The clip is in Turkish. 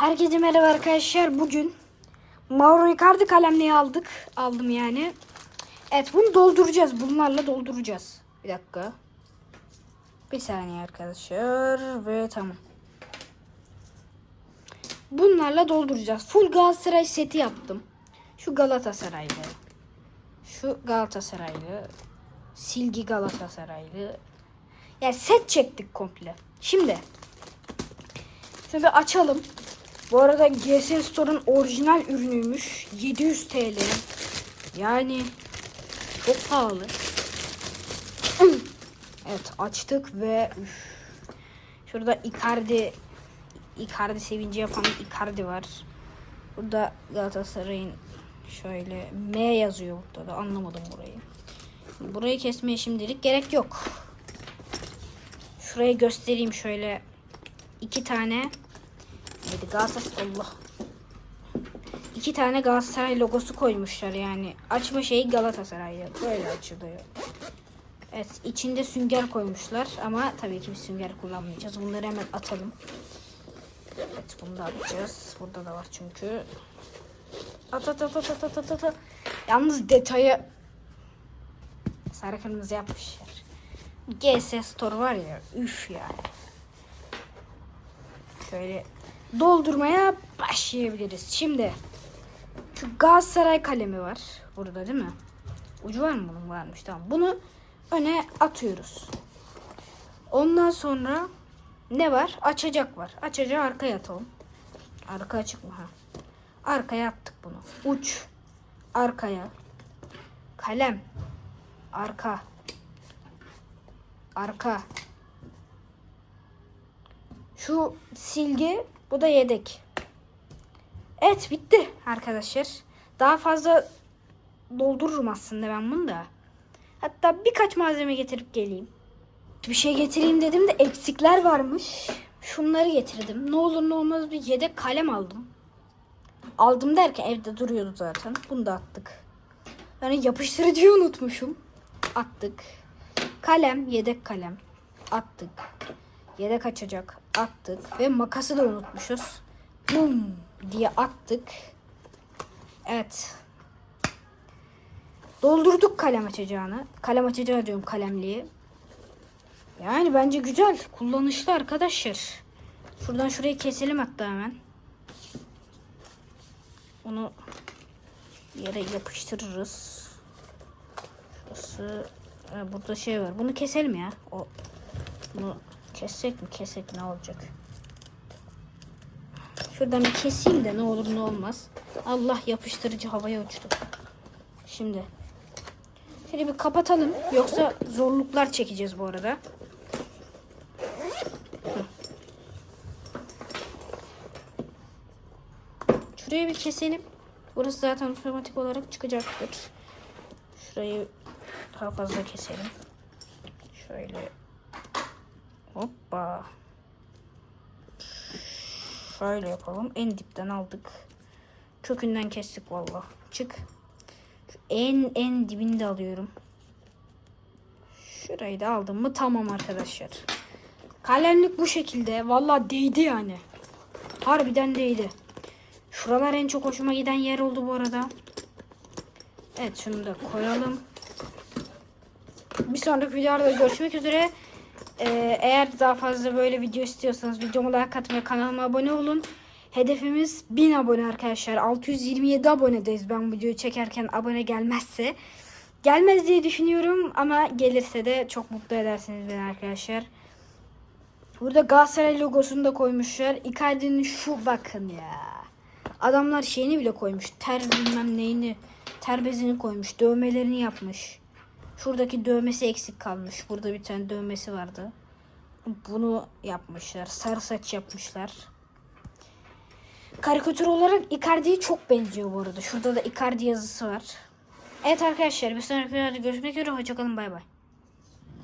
Herkese merhaba arkadaşlar. Bugün Mauro Icardi kalemliği aldık. Aldım yani. Evet bunu dolduracağız. Bunlarla dolduracağız. Bir dakika. Bir saniye arkadaşlar. Ve tamam. Bunlarla dolduracağız. Full Galatasaray seti yaptım. Şu Galatasaraylı. Şu Galatasaraylı. Silgi Galatasaraylı. Yani set çektik komple. Şimdi Şöyle bir açalım. Bu arada GS Store'un orijinal ürünüymüş. 700 TL. Yani çok pahalı. evet açtık ve üf. şurada Icardi Icardi sevinci yapan Icardi var. Burada Galatasaray'ın şöyle M yazıyor burada da anlamadım burayı. Burayı kesmeye şimdilik gerek yok. Şurayı göstereyim şöyle iki tane neydi Galatasaray Allah iki tane Galatasaray logosu koymuşlar yani açma şeyi Galatasaray'da böyle açılıyor. Evet içinde sünger koymuşlar ama tabii ki bir sünger kullanmayacağız. Bunları hemen atalım. Evet bunu da atacağız. Burada da var çünkü. At at at at at at at. at. Yalnız detayı sarı kırmızı yapmışlar. GS Store var ya üf yani şöyle doldurmaya başlayabiliriz. Şimdi şu Galatasaray kalemi var burada değil mi? Ucu var mı bunun? Varmış tamam. Bunu öne atıyoruz. Ondan sonra ne var? Açacak var. Açacağı arkaya atalım. Arka açık mı? Ha. Arkaya attık bunu. Uç. Arkaya. Kalem. Arka. Arka. Şu silgi bu da yedek. Evet bitti arkadaşlar. Daha fazla doldururum aslında ben bunu da. Hatta birkaç malzeme getirip geleyim. Bir şey getireyim dedim de eksikler varmış. Şunları getirdim. Ne olur ne olmaz bir yedek kalem aldım. Aldım derken evde duruyordu zaten. Bunu da attık. Yani yapıştırıcıyı unutmuşum. Attık. Kalem, yedek kalem. Attık. Yedek açacak. Attık. Ve makası da unutmuşuz. Bum diye attık. Evet. Doldurduk kalem açacağını. Kalem açacağı diyorum kalemliği. Yani bence güzel. Kullanışlı arkadaşlar. Şuradan şurayı keselim hatta hemen. Onu yere yapıştırırız. Şurası burada şey var. Bunu keselim ya. O bunu kessek mi? Kesek ne olacak? Şuradan bir keseyim de ne olur ne olmaz. Allah yapıştırıcı havaya uçtu. Şimdi şöyle bir kapatalım. Yoksa zorluklar çekeceğiz bu arada. Şurayı bir keselim. Burası zaten otomatik olarak çıkacaktır. Şurayı daha fazla keselim. Şöyle. Hoppa. Şöyle yapalım. En dipten aldık. Kökünden kestik valla. Çık. Şu en en dibini de alıyorum. Şurayı da aldım mı tamam arkadaşlar. Kalemlik bu şekilde. Valla değdi yani. Harbiden değdi. Şuralar en çok hoşuma giden yer oldu bu arada. Evet şunu da koyalım. Bir sonraki videoda görüşmek üzere. Ee, eğer daha fazla böyle video istiyorsanız videomu like atmayı kanalıma abone olun. Hedefimiz 1000 abone arkadaşlar. 627 abonedeyiz ben videoyu çekerken abone gelmezse. Gelmez diye düşünüyorum ama gelirse de çok mutlu edersiniz beni arkadaşlar. Burada Galatasaray logosunu da koymuşlar. Icardi'nin şu bakın ya. Adamlar şeyini bile koymuş. Ter bilmem neyini. Ter bezini koymuş. Dövmelerini yapmış. Şuradaki dövmesi eksik kalmış. Burada bir tane dövmesi vardı. Bunu yapmışlar. Sarı saç yapmışlar. Karikatür olarak Icardi'ye çok benziyor bu arada. Şurada da Icardi yazısı var. Evet arkadaşlar bir sonraki videoda görüşmek üzere. Hoşçakalın bay bay.